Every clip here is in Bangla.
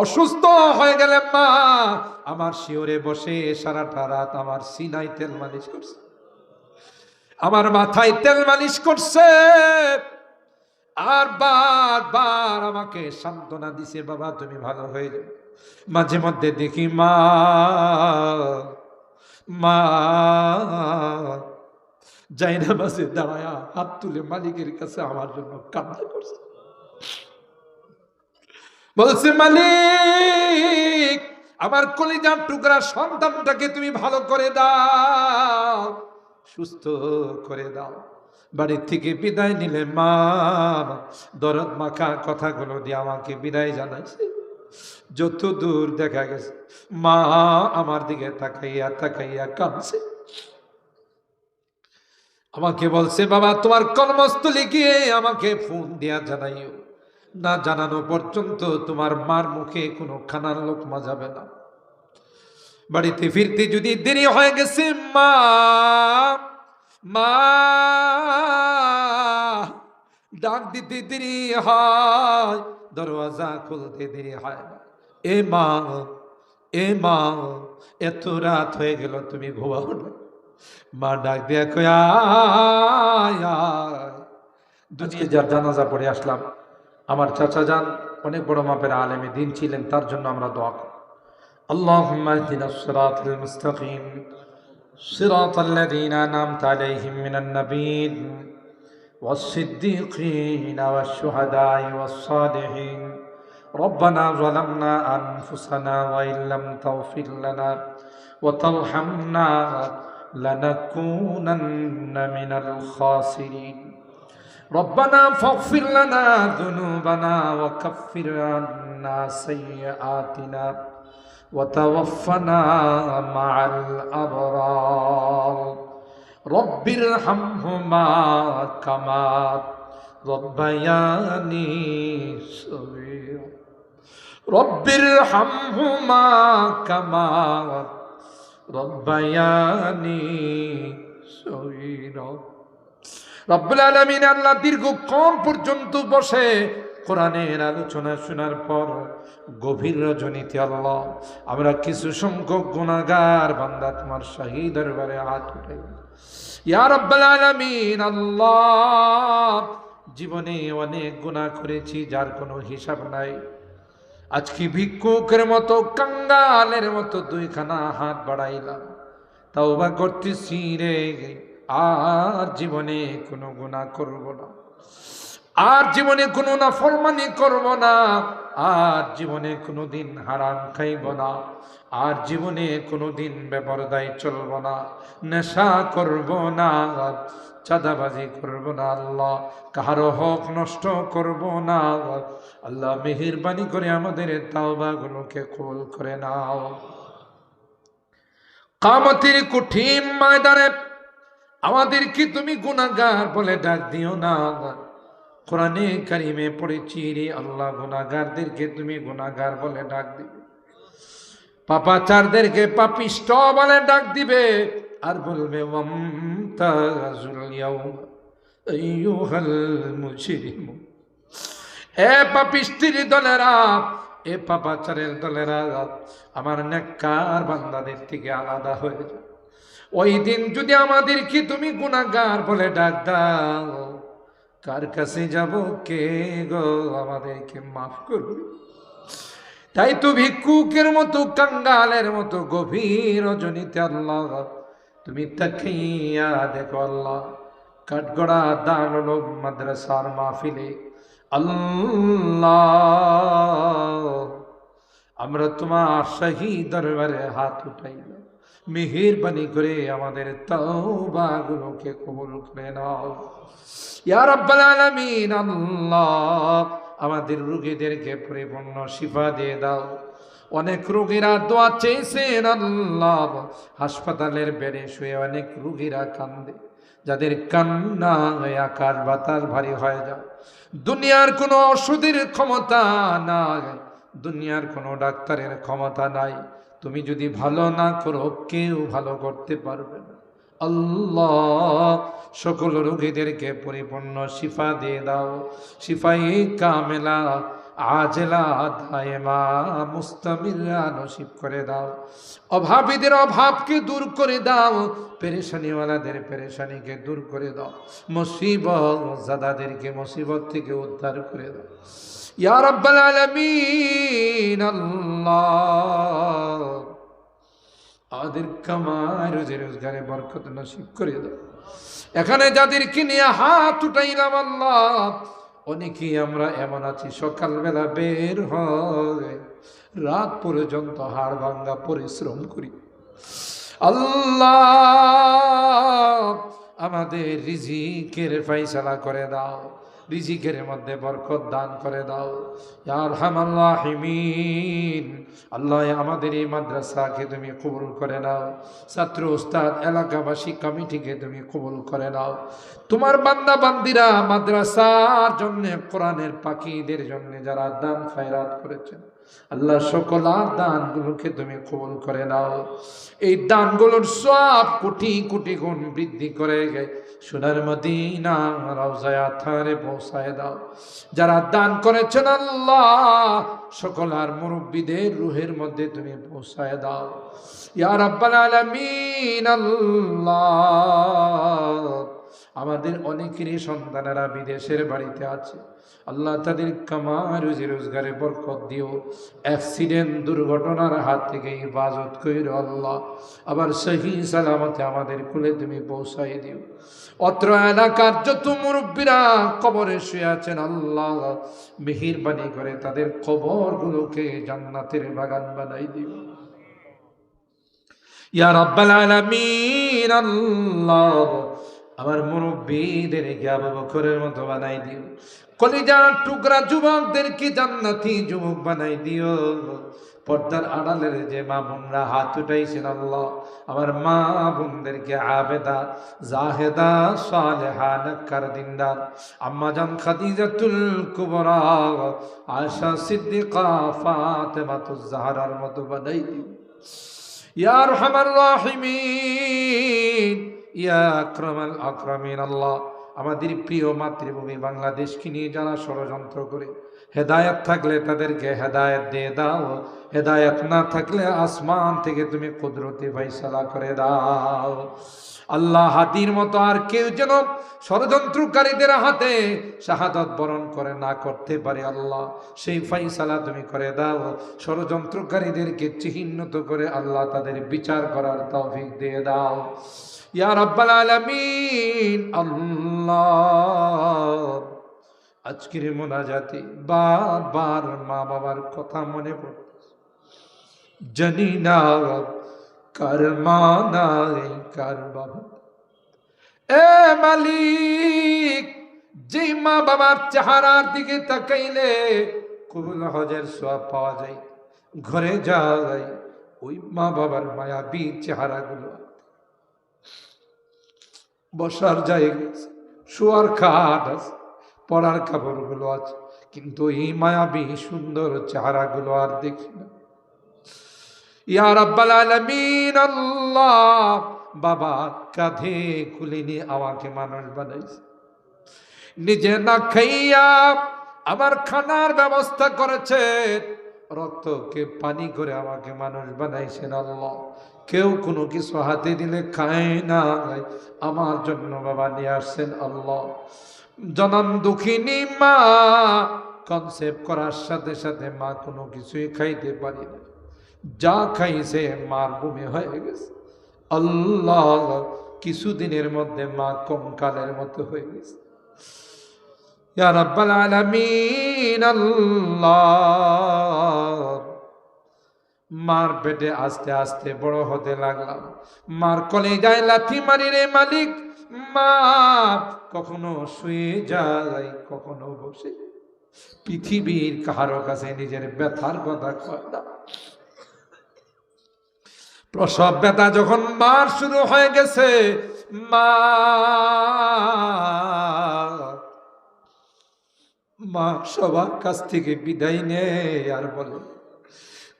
অসুস্থ হয়ে গেলে মা, আমার শিওরে বসে সারাটা রাত আমার সিনাই তেল মালিশ করছে। আমার মাথায় তেল মালিশ করছে। আর বারবার আমাকে সান্ত্বনা দিছে, বাবা, তুমি ভালো হয়ে যাও। মাঝে মধ্যে দেখি মা মা যাইনা বাসে দাঁড়ায়া হাত তুলে মালিকের কাছে আমার জন্য কান্না করছে। বলছে, মালিক, আমার কলিজার টুকরা সন্তানটাকে তুমি ভালো করে দাও, সুস্থ করে দাও। বাড়ির থেকে বিদায় নিলে মা দরদ মাখা কথাগুলো দিয়ে আমাকে বিদায় জানাইছে। যত দূর দেখা গেছে, মা আমার দিকে তাকাইয়া তাকাইয়া কাঁদছে। আমাকে বলছে, বাবা, তোমার কর্মস্থলে গিয়ে আমাকে ফোন দিয়া জানাইও। না জানানো পর্যন্ত তোমার মার মুখে কোনো খানার লোকমা যাবে না। বাড়িতে ফিরতে যদি দেরি হয়ে গেছে, মা মা, ডাক দিতে দেরি হয়, দরওয়াজা খুলতে দেরি হয় এ মা এ মা, এত রাত হয়ে গেল, তুমি ঘুমাও না। মা ডাক দিয়া কয়, আয়। যার জানাজা পড়ে আসলাম। আমার চাচা যান অনেক বড় মাপের আলেমে দিন ছিলেন তার জন্য আমরা দোয়া করি اللهم اهدنا الصراط المستقيم صراط الذين أنعمت عليهم من النبيين والصديقين والشهداء والصالحين ربنا ظلمنا أنفسنا وإن لم تغفر لنا وترحمنا لنكونن من الخاسرين রব্বানা ফগফির লানা যুনুবানা ওয়া কাফফির আন্না সাইয়্যাতিনা ওয়া তাওয়াফফানা মাআল আবরার। রব্বির হামহুমা কামা রব্বায়ানি সগীর। রব্বির হামহুমা কামা রব্বায়ানি সগীরা। রব্বুল আলমিন আল্লাহ দীর্ঘক্ষণ পর্যন্ত বসে কোরআনের আলোচনা শোনার পর গভীর রজনীতে আল্লাহ, আমরা কিছু সংখ্যক গুণাগার বান্দা তোমার শাহী দরবারে হাত উঠাই। ইয়া রব্বুল আলমিন আল্লাহ, জীবনে অনেক গুণা করেছি যার কোনো হিসাব নাই। আজকে ভিক্ষুকের মতো, কাঙ্গালের মতো দুইখানা হাত বাড়াইলাম। তাও বা করতেছি রে। আর জীবনে কোনো গুণা করব না। আর জীবনে কোনো না ফরমানি করব না। আর জীবনে কোনো দিন হারাম খাইব না। আর জীবনে কোনো দিন বেপরদায় চলব না। নেশা করব না। চাঁদাবাজি করব না আল্লাহ। কাহারো হক নষ্ট করব না। আল্লাহ মেহেরবানি করে আমাদের তাওবাগুলোকে কবুল করে নাও। কামতির কঠিন ময়দানে আমাদেরকে তুমি গুণাগার বলে ডাক দিও না। কোরআনে কারিমে পড়েছি রে আল্লাহ গুণাগারদেরকে তুমি গুণাগার বলে ডাক দিবে। পাপাচারদেরকে পাপিষ্ট বলে ডাক দিবে। আর বলবে এ পাপিষ্টির দলেরা, এ পাপাচারের দলেরা, আমার নেককার বান্দাদের থেকে আলাদা হয়ে যায় ওই দিন যদি আমাদেরকে তুমি গুণাগার বলে ডাক দাও, কার কাছে যাব, কে গো আমাদেরকে মাফ করবে? তাই তো ভিক্ষুকের মতো, কাঙ্গালের মতো, গভীর রজনীতে আল্লাহ, তুমি তাকিয়া দেখো আল্লাহ, কাঠগড়া দাঁড়াল মাদ্রাসার মাহফিলে আল্লাহ, আমরা তোমার শাহী দরবারে হাত উঠাইলাম মেহেরবানি করে আমাদের তওবাগুলোকে কবুল করে নাও। ইয়া রাব্বাল আলামিন, আল্লাহ আমাদের রোগীদেরকে পরিপূর্ণ শিফা দিয়ে দাও। অনেক রোগীরা দোয়া চেয়েছেন, আল্লাহ হাসপাতালের বেড়ে শুয়ে অনেক রোগীরা কান্দে। যাদের কান্না আকাশ বাতাস ভারী হয়ে যায়। দুনিয়ার কোনো ওষুধের ক্ষমতা নাই, দুনিয়ার কোনো ডাক্তারের ক্ষমতা নাই। তুমি যদি ভালো না করো, কেউ ভালো করতে পারবে না। আল্লাহ, সকল রোগীদেরকে পরিপূর্ণ শিফা দিয়ে দাও। শিফাই কামেলা আজেলা দায়মা মুস্তামিরা নসিব করে দাও। অভাবীদের অভাবকে দূর করে দাও, পেরেশানিওয়ালাদের পেরেশানিকে দূর করে দাও। মুসিবত জাদাদেরকে মুসিবত থেকে উদ্ধার করে দাও। ইয়া রাব্বাল আলামিন, আল্লাহ। আমাদের কামার রোজে রোজগারে বরকত নসিব করে দাও। এখানে যাদেরকে নিয়ে হাত উঠাইলাম আল্লাহ অনেকেই আমরা এমন আছি, সকালবেলা বের হয়, রাত পর্যন্ত হাড় ভাঙ্গা পরিশ্রম করি। আল্লাহ আমাদের রিজিকের ফাইসালা করে দাও। রিজিকের মধ্যে বরকত দান করে দাও। ইয়ার হামাল্লাহিমিন আল্লাহ, আমাদের এই মাদ্রাসাকে তুমি কবুল করে নাও। ছাত্র উস্তাদ এলাকাবাসী কমিটিকে তুমি কবুল করে নাও। তোমার বান্দা বান্দিরা মাদ্রাসার জন্য, কোরআনের পাখিদের জন্য যারা দান খায়রাত করেছেন, আল্লাহ সকল আর দানগুলোকে তুমি কবুল করে নাও। এই দানগুলোর সব কোটি কোটি গুণ বৃদ্ধি করে গে সোনার মদিনা রওজায় থারে পৌঁছায় দাও। যারা দান করেছেন আল্লাহ, সকল আর মুরব্বীদের রুহের মধ্যে তুমি পৌঁছায় দাও। ইয়া রাব্বাল আলামিন, আল্লাহ। আমাদের অনেকেরই সন্তানেরা বিদেশের বাড়িতে আছে। আল্লাহ তাদের কামা রুজি রোজগারে বরকত দিও। অ্যাক্সিডেন্ট, দুর্ঘটনার হাত থেকে হেফাজত কইর আল্লাহ। আবার সহি সালামতে আমাদের কুলে তুমি পৌঁছাই দিও। অত্র এলাকার যত মুরব্বীরা কবরে শুয়ে আছেন আল্লাহ, মেহিরবানি করে তাদের কবরগুলোকে জান্নাতের বাগান বানাই দিও। ইয়া রাব্বাল আলামিন, আল্লাহ আমার মুরব্বীদের আবু মতো বানাই দিও। কলিজার টুকরা যুবকদেরকে জান্নাতি যুবক বানাই দিও। পর্দার আড়ালের যে মা বোনরা হাত উঠাইছেন আল্লাহ, আমার মা বোনদেরকে আবেদা, জাহেদা, সালেহা দিনদার। আম্মা জান খাদিজাতুল কুবরা আশা সিদ্দিকা, ফাতেমাতুজ জাহরার মতো বানাই দিও। ইয়া রহমান রাহিমিন ইয়া আক্রমাল আক্রমিন আল্লাহ আমাদের প্রিয় মাতৃভূমি বাংলাদেশকে নিয়ে যারা ষড়যন্ত্র করে হেদায়ত থাকলে তাদেরকে হেদায়ত দিয়ে দাও। হেদায়ত না থাকলে আসমান থেকে তুমি কুদরতি ফাইসালা করে দাও। আল্লাহ হাতির মতো আর কেউ যেন ষড়যন্ত্রকারীদের হাতে শাহাদত বরণ করে না করতে পারে আল্লাহ। সেই ফাইসালা তুমি করে দাও। ষড়যন্ত্রকারীদেরকে চিহ্নিত করে আল্লাহ তাদের বিচার করার তৌফিক দিয়ে দাও। ইয়া রাব্বাল আলামিন, আল্লাহ। আজকের মোনাজাতে বারবার মা বাবার কথা মনে পড়ে জানি না কার মা নাই কার বাবা এ মালিক যে মা বাবার চেহারার দিকে তাকাইলে কবুল হজের সোয়াব পাওয়া যায়। ঘরে যাওয়া যায়, ওই মা বাবার মায়াবী চেহারাগুলো বসার জায়গা শোয়ার খাট আছে পড়ার কাপড়গুলো আছে, কিন্তু এই মায়াবী, সুন্দর চেহারাগুলো আর দেখি না। ইয়া রাব্বাল আলামিন, আল্লাহ! বাবা কাঁধে খুলে নিয়ে আমাকে মানুষ বানাইছে। নিজে না খাইয়া আমার খানার ব্যবস্থা করেছে। রক্তকে পানি করে আমাকে মানুষ বানাইছেন আল্লাহ। কেউ কোনো কিছু হাতে দিলে খায় না। আমার জন্য বাবা নিয়ে আসছেন আল্লাহ। জনম দুঃখিনী মা কনসেপ্ট করার সাথে সাথে মা কোনো কিছুই খাইতে পারি না। যা খাইছে মার বমি হয়ে গেছে। আল্লাহ, কিছুদিনের মধ্যে মা কঙ্কালের মতো হয়ে গেছে। মার পেটে আস্তে আস্তে বড় হতে লাগলাম। মার কলে যায় লাথি মারি রে মালিক। মা কখনো শুয়ে যায়, কখনো বসে। পৃথিবীর কাহারো কাছে নিজের ব্যথার কথা প্রসব ব্যথা যখন মার শুরু হয়ে গেছে, মা মা সবার কাছ থেকে বিদায় নেয় আর বলে,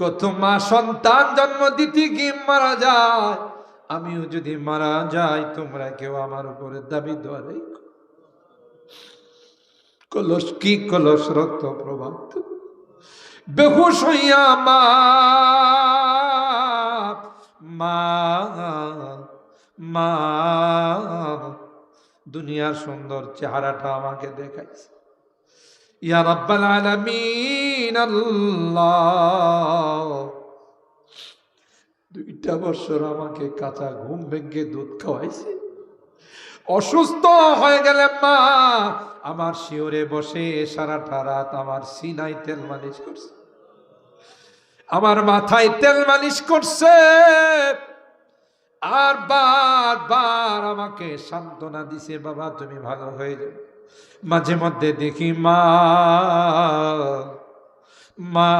কত মা সন্তান জন্ম দিতে গিয়ে মারা যায় আমিও যদি মারা যাই, তোমরা কেউ আমার উপরে দাবি দোয়ারাই কলস কি কলস, রক্ত প্রবাহ? বেহুশ হইয়া মা মা মা, দুনিয়ার সুন্দর চেহারাটা আমাকে দেখাইছে। ইয়া রাব্বাল আলামিন, আল্লাহ দুইটা বছর আমাকে কাঁচা ঘুম ভেঙে দুধ খাওয়াইছে। অসুস্থ হয়ে গেলে মা। আমার শিওরে বসে সারাটা রাত আমার সিনাই তেল মালিশ করছে। আমার মাথায় তেল মালিশ করছে। আর বার বার আমাকে সান্ত্বনা দিছে, বাবা, তুমি ভালো হয়ে যাও। মাঝে মধ্যে দেখি মা মা।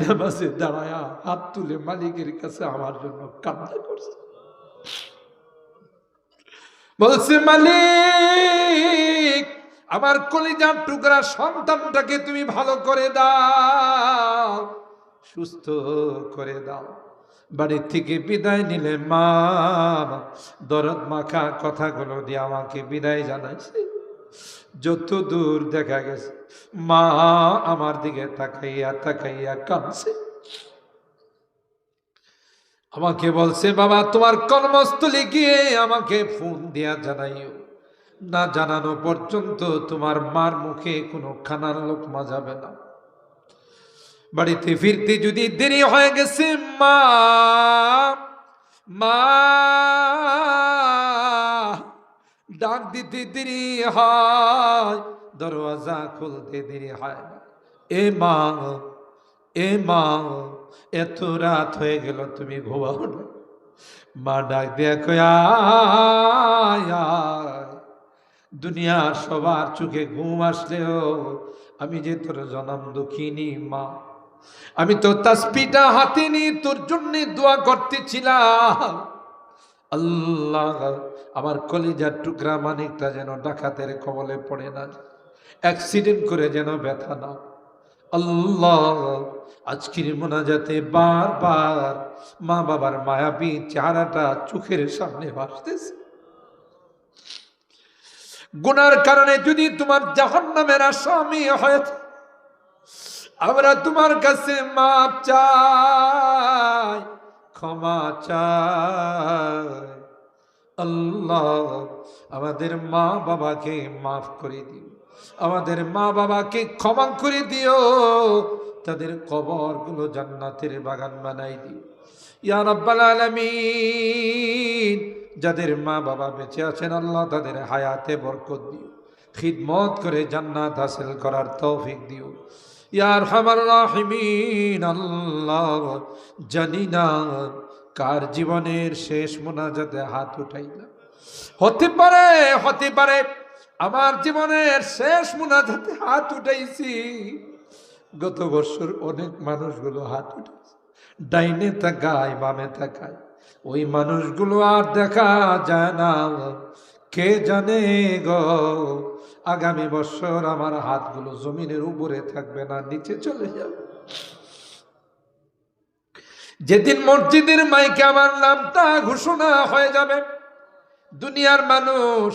না দাঁড়ায়া হাত তুলে মালিকের কাছে আমার জন্য কান্না করছে। বলছে, মালিক, আমার কলিজার টুকরা সন্তানটাকে তুমি ভালো করে দাও, সুস্থ করে দাও। বাড়ির থেকে বিদায় নিলে মা, দরদ মাখা কথাগুলো দিয়ে আমাকে বিদায় জানাইছে। যত দূর দেখা গেছে, মা আমার দিকে তাকাইয়া তাকাইয়া কাঁদছে। আমাকে বলছে, বাবা, তোমার কর্মস্থলে গিয়ে আমাকে ফোন দিয়া জানাইও। না জানানো পর্যন্ত তোমার মার মুখে কোনো খানার লোকমা যাবে না। বাড়িতে ফিরতে যদি দেরি হয়ে গেছে, মা মা ডাক দিতে দেরি হয়, দরওয়াজা খুলতে দেরি হয়। এ মা এ মা, এত রাত হয়ে গেল, তুমি ঘুমাও না। মা ডাক দিয়া। দুনিয়ার সবার চোখে ঘুম আসলেও আমি যে তোর জনম দুঃখিনী মা, আমি তো তাসপিটা হাতে নিয়ে তোর জন্য দোয়া করতেছিলাম। আল্লাহ, আমার কলিজার টুকরা মানিকটা যেন ডাকাতের কবলে পড়ে না অ্যাক্সিডেন্ট করে যেন ব্যথা না। আল্লাহ, আজকের মোনাজাতে বারবার মা বাবার মায়াবী চেহারাটা চোখের সামনে ভাসতেছে। গুনার কারণে যদি তোমার জাহান্নামের আসামি হয় আমরা তোমার কাছে মাপ চাই। ক্ষমা চাই। আল্লাহ, আমাদের মা বাবাকে মাফ করে দিও। আমাদের মা বাবাকে ক্ষমা করে দিও। তাদের কবরগুলো জান্নাতের বাগান বানাই দিও। ইয়া রাব্বাল আলামিন, যাদের মা বাবা বেঁচে আছেন, আল্লাহ তাদের হায়াতে বরকত দিও। খিদমত করে জান্নাত হাসিল করার তৌফিক দিও। ইয়ার হামার রাহিমিন, আল্লাহ, জানি না কার জীবনের শেষ মোনাজাতে হাত উঠাইলাম হতে পারে হতে পারে আমার জীবনের শেষ মোনাজাতে হাত উঠাইছি। গত বছর অনেক মানুষগুলো হাত উঠেছে ডাইনে তাকায়, বামে তাকায়। ওই মানুষগুলো আর দেখা যায় না। কে জানে গো? আগামী বছর আমার হাতগুলো জমিনের উপরে থাকবে না, নিচে চলে যাবে। যেদিন মসজিদের মাইকে আমার নামটা ঘোষণা হয়ে যাবে, দুনিয়ার মানুষ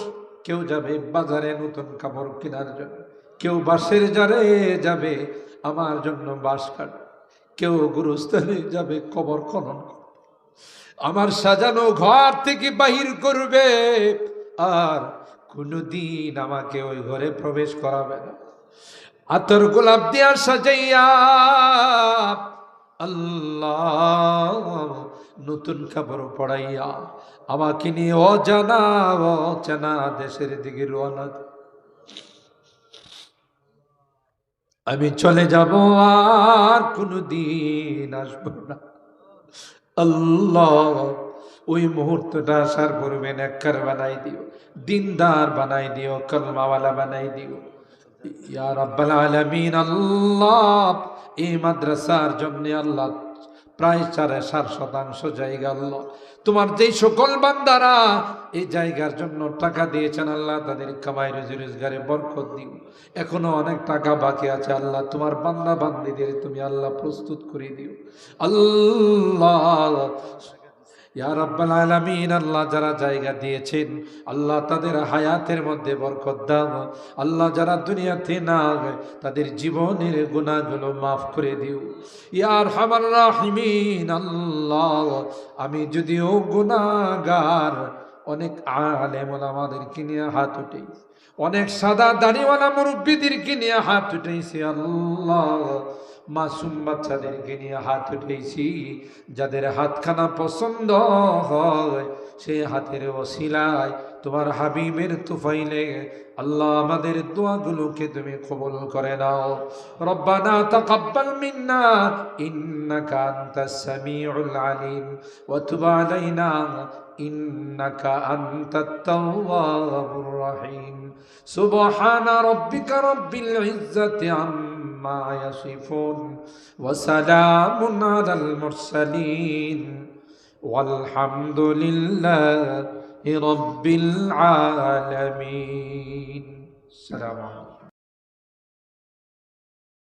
কেউ যাবে বাজারে নতুন কাপড় কেনার জন্য, কেউ বাঁশের জারে যাবে আমার জন্য বাঁশ কাট কেউ গুরুস্থানে যাবে কবর খনন আমার সাজানো ঘর থেকে বাহির করবে আর কোনোদিন আমাকে ওই ঘরে প্রবেশ করাবে না আতর গোলাপ দিয়া সাজাইয়া আল্লাহ নতুন কাপড় পড়াইয়া আমাকে নিয়ে অজানা অচেনা দেশের দিকে রওনা দে। আমি চলে যাব আর কোনোদিন আসব না আল্লাহ ওই মুহূর্তটা আসার পূর্বে নেককার বানাই দিও, দিনদার বানাই দিও, কলমাওয়ালা বানাই দিও। আল্লাহ, এই মাদ্রাসার জন্য আল্লাহ প্রায় চারে সাত শতাংশ জায়গা আল্লাহ। তোমার যেই সকল বান্দারা এই জায়গার জন্য টাকা দিয়েছেন, আল্লাহ তাদের কামাই রুজি রোজগারে বরকত দিও। এখনও অনেক টাকা বাকি আছে, আল্লাহ তোমার বান্দা বান্দিদের তুমি আল্লাহ প্রস্তুত করে দিও। আল্লাহ ইয়া রাব্বাল আল্লাহ যারা জায়গা দিয়েছেন, আল্লাহ তাদের হায়াতের মধ্যে বরকত দাও। আল্লাহ যারা দুনিয়াতে না তাদের জীবনের গুণাগুলো মাফ করে দিও। ইয়ার হামার রাহিমিন, আল্লাহ, আমি যদিও গুণাগার অনেক আলেম আমাদেরকে নিয়ে হাত উঠেই অনেক সাদা দাড়িওয়ালা মুরব্বীদেরকে নিয়ে হাত উঠেছি আল্লাহ। মাসুম বাচ্চাদেরকে নিয়ে হাত উঠেছি। যাদের হাতখানা পছন্দ হয় সেই হাতের ওসিলায় তোমার হাবিবের তুফাইলে আল্লাহ আমাদের দোয়াগুলোকে তুমি কবল করে নাও। রব্বানা তাকাব্বাল মিন্না, ইন্নাকা আনতাস সামিউল আলিম, ওয়া তুব আলাইনা, ইন্নাকা আনতাত তাওয়াবুর রহিম। সুবহান রাব্বিকা রাব্বিল ইজ্জাতি আম্মা يصفون وسلام على المرسلين والحمد لله رب العالمين. السلام عليكم.